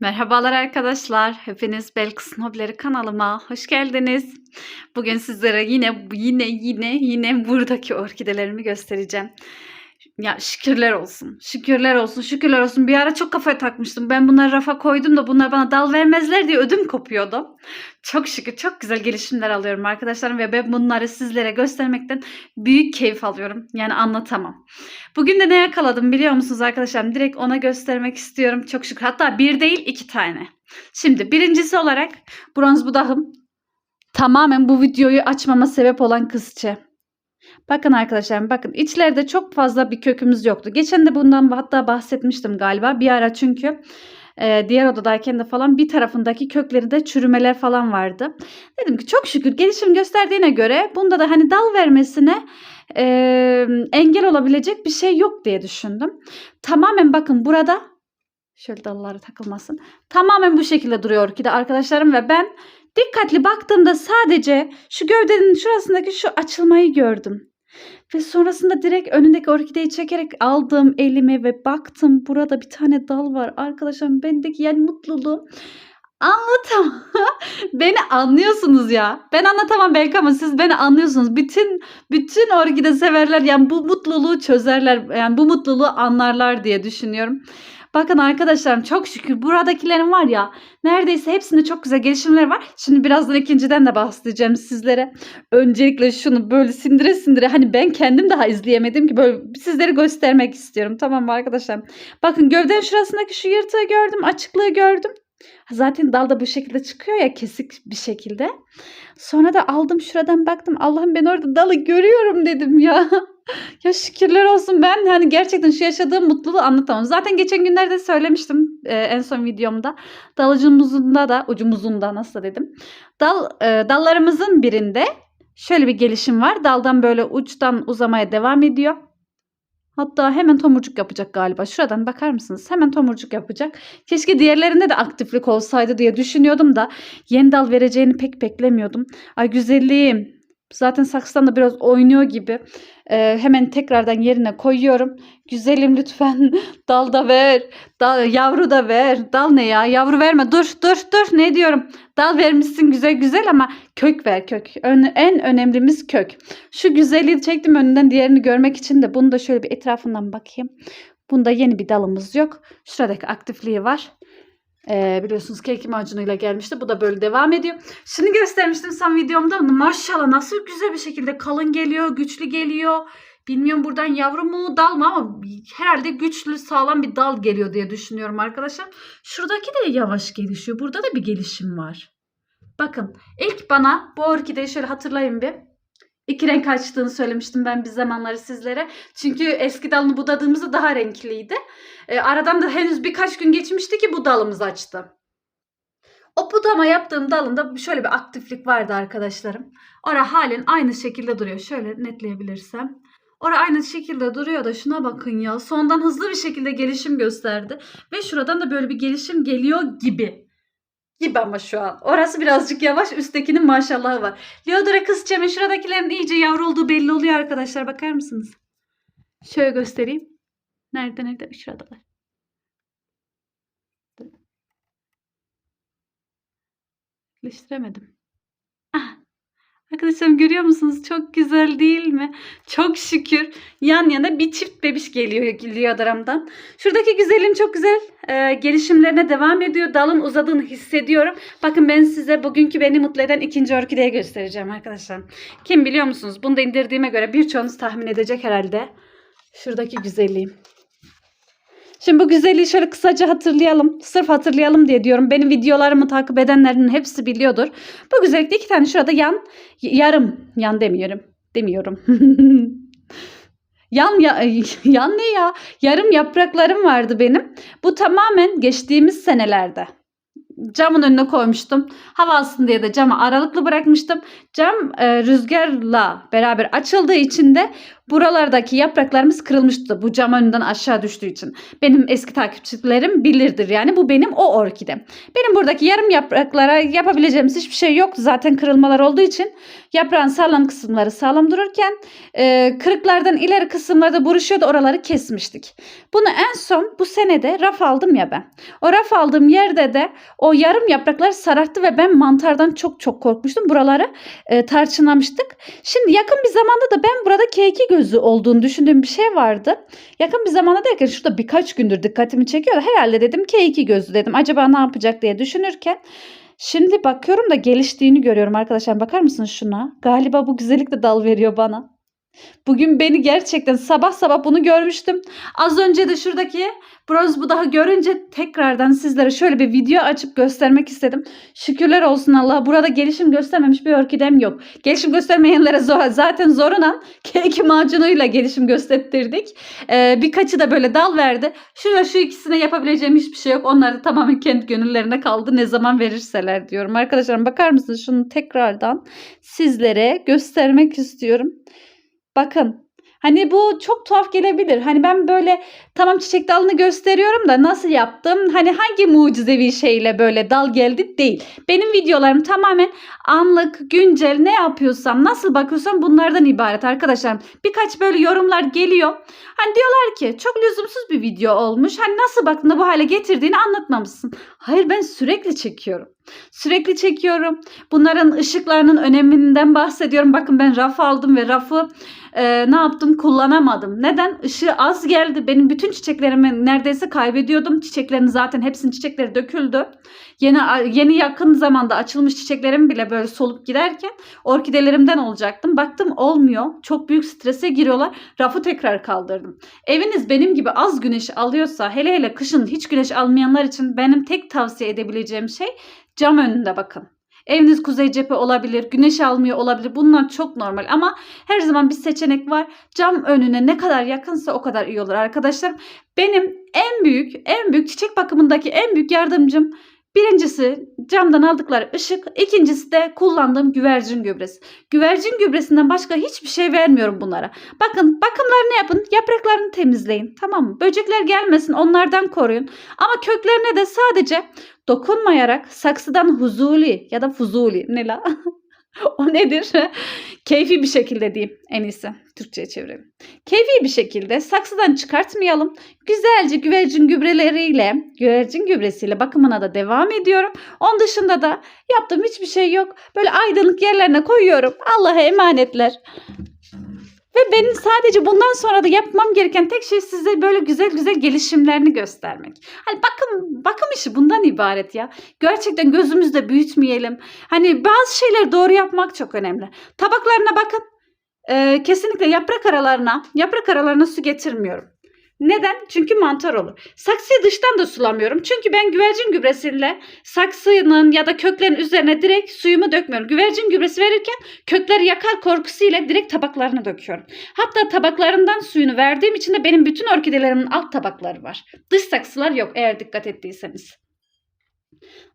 Merhabalar arkadaşlar. Hepiniz Belkıs Hobileri kanalıma hoş geldiniz. Bugün sizlere yine yine yine yine buradaki orkidelerimi göstereceğim. Ya şükürler olsun. Şükürler olsun. Şükürler olsun. Bir ara çok kafaya takmıştım. Ben bunları rafa koydum da bunlar bana dal vermezler diye ödüm kopuyordu. Çok şükür çok güzel gelişimler alıyorum arkadaşlarım ve ben bunları sizlere göstermekten büyük keyif alıyorum. Yani anlatamam. Bugün de ne yakaladım biliyor musunuz arkadaşlar? Direkt ona göstermek istiyorum. Çok şükür. Hatta bir değil iki tane. Şimdi birincisi olarak bronz budağım. Tamamen bu videoyu açmama sebep olan kızçe. Bakın arkadaşlar bakın içleride çok fazla bir kökümüz yoktu. Geçen de bundan hatta bahsetmiştim galiba bir ara çünkü e, diğer odadayken de falan bir tarafındaki köklerinde çürümeler falan vardı. Dedim ki çok şükür gelişim gösterdiğine göre bunda da hani dal vermesine e, engel olabilecek bir şey yok diye düşündüm. Tamamen bakın burada şöyle dalları takılmasın. Tamamen bu şekilde duruyor orkide arkadaşlarım ve ben dikkatli baktığımda sadece şu gövdenin şurasındaki şu açılmayı gördüm. Ve sonrasında direkt önündeki orkideyi çekerek aldım elime ve baktım burada bir tane dal var. Arkadaşlar bendeki yani mutluluğum anlatamam. beni anlıyorsunuz ya. Ben anlatamam belki ama siz beni anlıyorsunuz. Bütün bütün orkide severler yani bu mutluluğu çözerler. Yani bu mutluluğu anlarlar diye düşünüyorum. Bakın arkadaşlarım çok şükür buradakilerin var ya neredeyse hepsinde çok güzel gelişimler var. Şimdi birazdan ikinciden de bahsedeceğim sizlere. Öncelikle şunu böyle sindire sindire hani ben kendim daha izleyemedim ki böyle sizlere göstermek istiyorum. Tamam mı arkadaşlar? Bakın gövden şurasındaki şu yırtığı gördüm açıklığı gördüm. Zaten dal da bu şekilde çıkıyor ya kesik bir şekilde. Sonra da aldım şuradan baktım. Allah'ım ben orada dalı görüyorum dedim ya. ya şükürler olsun ben hani gerçekten şu yaşadığım mutluluğu anlatamam. Zaten geçen günlerde söylemiştim e, en son videomda. Dalıcımızında da ucumuzunda nasıl dedim. Dal e, dallarımızın birinde şöyle bir gelişim var. Daldan böyle uçtan uzamaya devam ediyor. Hatta hemen tomurcuk yapacak galiba. Şuradan bakar mısınız? Hemen tomurcuk yapacak. Keşke diğerlerinde de aktiflik olsaydı diye düşünüyordum da yeni dal vereceğini pek beklemiyordum. Ay güzelliğim. Zaten saksıdan da biraz oynuyor gibi. Ee, hemen tekrardan yerine koyuyorum. Güzelim lütfen dal da ver. Dal, yavru da ver. Dal ne ya? Yavru verme. Dur dur dur. Ne diyorum? Dal vermişsin güzel güzel ama kök ver kök. Ön- en önemlimiz kök. Şu güzelliği çektim önünden diğerini görmek için de bunu da şöyle bir etrafından bakayım. Bunda yeni bir dalımız yok. Şuradaki aktifliği var. Ee, biliyorsunuz kek macunuyla gelmişti. Bu da böyle devam ediyor. Şimdi göstermiştim son videomda. Maşallah nasıl güzel bir şekilde kalın geliyor, güçlü geliyor. Bilmiyorum buradan yavru mu dal mı ama herhalde güçlü sağlam bir dal geliyor diye düşünüyorum arkadaşlar. Şuradaki de yavaş gelişiyor. Burada da bir gelişim var. Bakın ilk bana bu orkideyi şöyle hatırlayın bir. İki renk açtığını söylemiştim ben bir zamanları sizlere. Çünkü eski dalını budadığımızda daha renkliydi. E, aradan da henüz birkaç gün geçmişti ki bu dalımız açtı. O budama yaptığım dalında şöyle bir aktiflik vardı arkadaşlarım. Ora halen aynı şekilde duruyor. Şöyle netleyebilirsem. Ora aynı şekilde duruyor da şuna bakın ya. Sondan hızlı bir şekilde gelişim gösterdi. Ve şuradan da böyle bir gelişim geliyor gibi. Gibi ama şu an. Orası birazcık yavaş. Üsttekinin maşallahı var. Leodora kızçemin şuradakilerin iyice yavru olduğu belli oluyor arkadaşlar. Bakar mısınız? Şöyle göstereyim. Nerede nerede? Şuradalar. Birleştiremedim. Arkadaşlarım görüyor musunuz? Çok güzel değil mi? Çok şükür yan yana bir çift bebiş geliyor Leodoram'dan. Şuradaki güzelim çok güzel e, gelişimlerine devam ediyor. Dalın uzadığını hissediyorum. Bakın ben size bugünkü beni mutlu eden ikinci orkideyi göstereceğim arkadaşlar. Kim biliyor musunuz? Bunu da indirdiğime göre birçoğunuz tahmin edecek herhalde. Şuradaki güzelliğim. Şimdi bu güzelliği şöyle kısaca hatırlayalım. Sırf hatırlayalım diye diyorum. Benim videolarımı takip edenlerin hepsi biliyordur. Bu güzellikte iki tane şurada yan, yarım, yan demiyorum. Demiyorum. yan, ya, yan ne ya? Yarım yapraklarım vardı benim. Bu tamamen geçtiğimiz senelerde. Camın önüne koymuştum. Hava alsın diye de camı aralıklı bırakmıştım. Cam e, rüzgarla beraber açıldığı için de buralardaki yapraklarımız kırılmıştı. Bu cam önünden aşağı düştüğü için. Benim eski takipçilerim bilirdir yani. Bu benim o orkidem. Benim buradaki yarım yapraklara yapabileceğimiz hiçbir şey yok. Zaten kırılmalar olduğu için yaprağın sağlam kısımları sağlam dururken e, kırıklardan ileri kısımlarda buruşuyordu. Oraları kesmiştik. Bunu en son bu senede raf aldım ya ben. O raf aldığım yerde de o yarım yapraklar sararttı ve ben mantardan çok çok korkmuştum. Buraları e, tarçınlamıştık. Şimdi yakın bir zamanda da ben burada keyki gözü olduğunu düşündüğüm bir şey vardı. Yakın bir zamanda derken şurada birkaç gündür dikkatimi çekiyor. Herhalde dedim keyki gözü dedim. Acaba ne yapacak diye düşünürken Şimdi bakıyorum da geliştiğini görüyorum arkadaşlar. Bakar mısınız şuna? Galiba bu güzellik de dal veriyor bana. Bugün beni gerçekten sabah sabah bunu görmüştüm. Az önce de şuradaki bronz budağı görünce tekrardan sizlere şöyle bir video açıp göstermek istedim. Şükürler olsun Allah'a burada gelişim göstermemiş bir orkidem yok. Gelişim göstermeyenlere zor, zaten zorunan keki macunuyla gelişim gösterdirdik. Ee, birkaçı da böyle dal verdi. Şu ve şu ikisine yapabileceğim hiçbir şey yok. Onlar da tamamen kendi gönüllerine kaldı. Ne zaman verirseler diyorum. Arkadaşlarım bakar mısınız? Şunu tekrardan sizlere göstermek istiyorum. Bakın. Hani bu çok tuhaf gelebilir. Hani ben böyle tamam çiçek dalını gösteriyorum da nasıl yaptım? Hani hangi mucizevi şeyle böyle dal geldi değil. Benim videolarım tamamen anlık, güncel ne yapıyorsam, nasıl bakıyorsam bunlardan ibaret arkadaşlar. Birkaç böyle yorumlar geliyor. Hani diyorlar ki çok lüzumsuz bir video olmuş. Hani nasıl baktın da bu hale getirdiğini anlatmamışsın. Hayır ben sürekli çekiyorum. Sürekli çekiyorum. Bunların ışıklarının öneminden bahsediyorum. Bakın ben raf aldım ve rafı e, ne yaptım kullanamadım. Neden? Işığı az geldi. Benim bütün çiçeklerimi neredeyse kaybediyordum. Çiçeklerin zaten hepsinin çiçekleri döküldü. Yeni yeni yakın zamanda açılmış çiçeklerim bile böyle solup giderken orkidelerimden olacaktım. Baktım olmuyor. Çok büyük strese giriyorlar. Rafı tekrar kaldırdım. Eviniz benim gibi az güneş alıyorsa hele hele kışın hiç güneş almayanlar için benim tek tavsiye edebileceğim şey cam önünde bakın. Eviniz kuzey cephe olabilir, güneş almıyor olabilir. Bunlar çok normal ama her zaman bir seçenek var. Cam önüne ne kadar yakınsa o kadar iyi olur arkadaşlar. Benim en büyük, en büyük çiçek bakımındaki en büyük yardımcım Birincisi camdan aldıkları ışık, ikincisi de kullandığım güvercin gübresi. Güvercin gübresinden başka hiçbir şey vermiyorum bunlara. Bakın bakımlarını yapın, yapraklarını temizleyin. Tamam mı? Böcekler gelmesin onlardan koruyun. Ama köklerine de sadece dokunmayarak saksıdan huzuli ya da fuzuli ne la? o nedir? Keyfi bir şekilde diyeyim en iyisi. Türkçe'ye çevirelim. Keyfi bir şekilde saksıdan çıkartmayalım. Güzelce güvercin gübreleriyle, güvercin gübresiyle bakımına da devam ediyorum. Onun dışında da yaptığım hiçbir şey yok. Böyle aydınlık yerlerine koyuyorum. Allah'a emanetler. Ve benim sadece bundan sonra da yapmam gereken tek şey size böyle güzel güzel gelişimlerini göstermek. Hani bakım bakım işi bundan ibaret ya. Gerçekten gözümüzde büyütmeyelim. Hani bazı şeyleri doğru yapmak çok önemli. Tabaklarına bakın. Ee, kesinlikle yaprak aralarına, yaprak aralarına su getirmiyorum. Neden? Çünkü mantar olur. Saksıyı dıştan da sulamıyorum. Çünkü ben güvercin gübresiyle saksının ya da köklerin üzerine direkt suyumu dökmüyorum. Güvercin gübresi verirken kökler yakar korkusuyla direkt tabaklarına döküyorum. Hatta tabaklarından suyunu verdiğim için de benim bütün orkidelerimin alt tabakları var. Dış saksılar yok eğer dikkat ettiyseniz.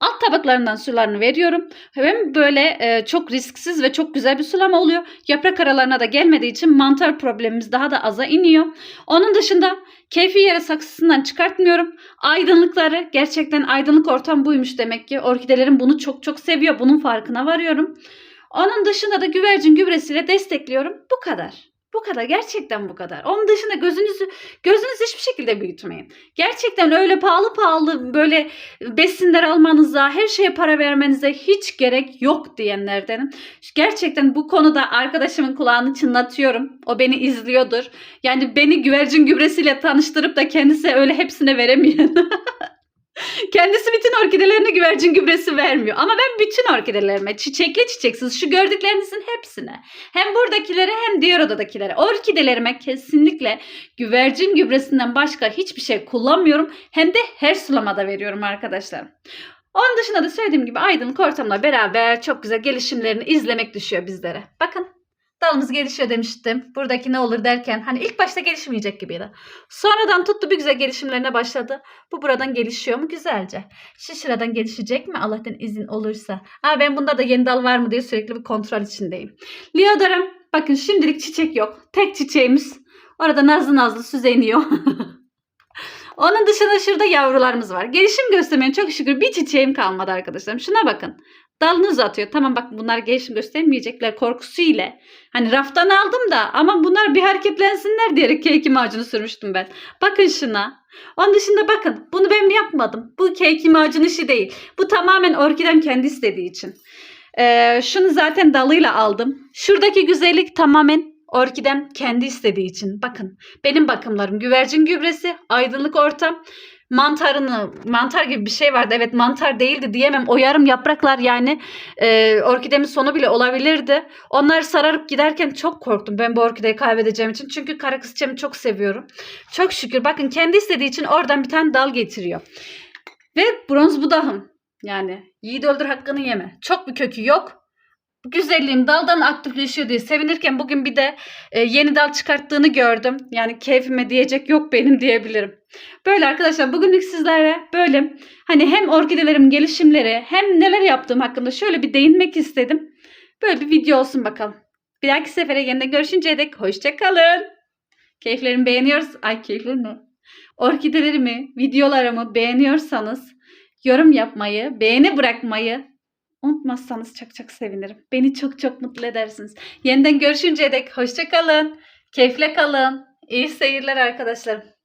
Alt tabaklarından sularını veriyorum. Hem böyle e, çok risksiz ve çok güzel bir sulama oluyor. Yaprak aralarına da gelmediği için mantar problemimiz daha da aza iniyor. Onun dışında keyfi yere saksısından çıkartmıyorum. Aydınlıkları gerçekten aydınlık ortam buymuş demek ki. Orkidelerim bunu çok çok seviyor. Bunun farkına varıyorum. Onun dışında da güvercin gübresiyle destekliyorum. Bu kadar. Bu kadar. Gerçekten bu kadar. Onun dışında gözünüzü gözünüzü hiçbir şekilde büyütmeyin. Gerçekten öyle pahalı pahalı böyle besinler almanıza, her şeye para vermenize hiç gerek yok diyenlerdenim. Gerçekten bu konuda arkadaşımın kulağını çınlatıyorum. O beni izliyordur. Yani beni güvercin gübresiyle tanıştırıp da kendisi öyle hepsine veremeyen. Kendisi bütün orkidelerini güvercin gübresi vermiyor. Ama ben bütün orkidelerime çiçekli çiçeksiz şu gördüklerinizin hepsine hem buradakilere hem diğer odadakilere orkidelerime kesinlikle güvercin gübresinden başka hiçbir şey kullanmıyorum. Hem de her sulamada veriyorum arkadaşlar. Onun dışında da söylediğim gibi aydınlık ortamla beraber çok güzel gelişimlerini izlemek düşüyor bizlere. Bakın Dalımız gelişiyor demiştim. Buradaki ne olur derken hani ilk başta gelişmeyecek gibiydi. Sonradan tuttu bir güzel gelişimlerine başladı. Bu buradan gelişiyor mu? Güzelce. Şu gelişecek mi? Allah'tan izin olursa. Ha ben bunda da yeni dal var mı diye sürekli bir kontrol içindeyim. Leodarım bakın şimdilik çiçek yok. Tek çiçeğimiz. Orada nazlı nazlı süzeniyor. Onun dışında şurada yavrularımız var. Gelişim göstermeyen çok şükür bir çiçeğim kalmadı arkadaşlarım. Şuna bakın. Dalını uzatıyor. Tamam bak bunlar gelişim göstermeyecekler korkusuyla. Hani raftan aldım da ama bunlar bir hareketlensinler diyerek kek macunu sürmüştüm ben. Bakın şuna. Onun dışında bakın bunu ben yapmadım. Bu kek macun işi değil. Bu tamamen orkidem kendi istediği için. Ee, şunu zaten dalıyla aldım. Şuradaki güzellik tamamen orkidem kendi istediği için. Bakın benim bakımlarım güvercin gübresi, aydınlık ortam, mantarını, mantar gibi bir şey vardı. Evet mantar değildi diyemem. O yarım yapraklar yani e, orkidemin sonu bile olabilirdi. Onlar sararıp giderken çok korktum ben bu orkideyi kaybedeceğim için. Çünkü kara kızçemi çok seviyorum. Çok şükür bakın kendi istediği için oradan bir tane dal getiriyor. Ve bronz budağım. Yani yiğit öldür hakkını yeme. Çok bir kökü yok. Güzelliğim daldan aktifleşiyor diye sevinirken bugün bir de e, yeni dal çıkarttığını gördüm. Yani keyfime diyecek yok benim diyebilirim. Böyle arkadaşlar bugünlük sizlere böyle hani hem orkidelerim gelişimleri hem neler yaptığım hakkında şöyle bir değinmek istedim. Böyle bir video olsun bakalım. Bir dahaki sefere yeniden görüşünceye dek hoşçakalın. Keyiflerimi beğeniyoruz. Ay keyiflerim ne? Orkidelerimi, videolarımı beğeniyorsanız yorum yapmayı, beğeni bırakmayı unutmazsanız çok çok sevinirim. Beni çok çok mutlu edersiniz. Yeniden görüşünceye dek hoşçakalın. Keyifle kalın. İyi seyirler arkadaşlarım.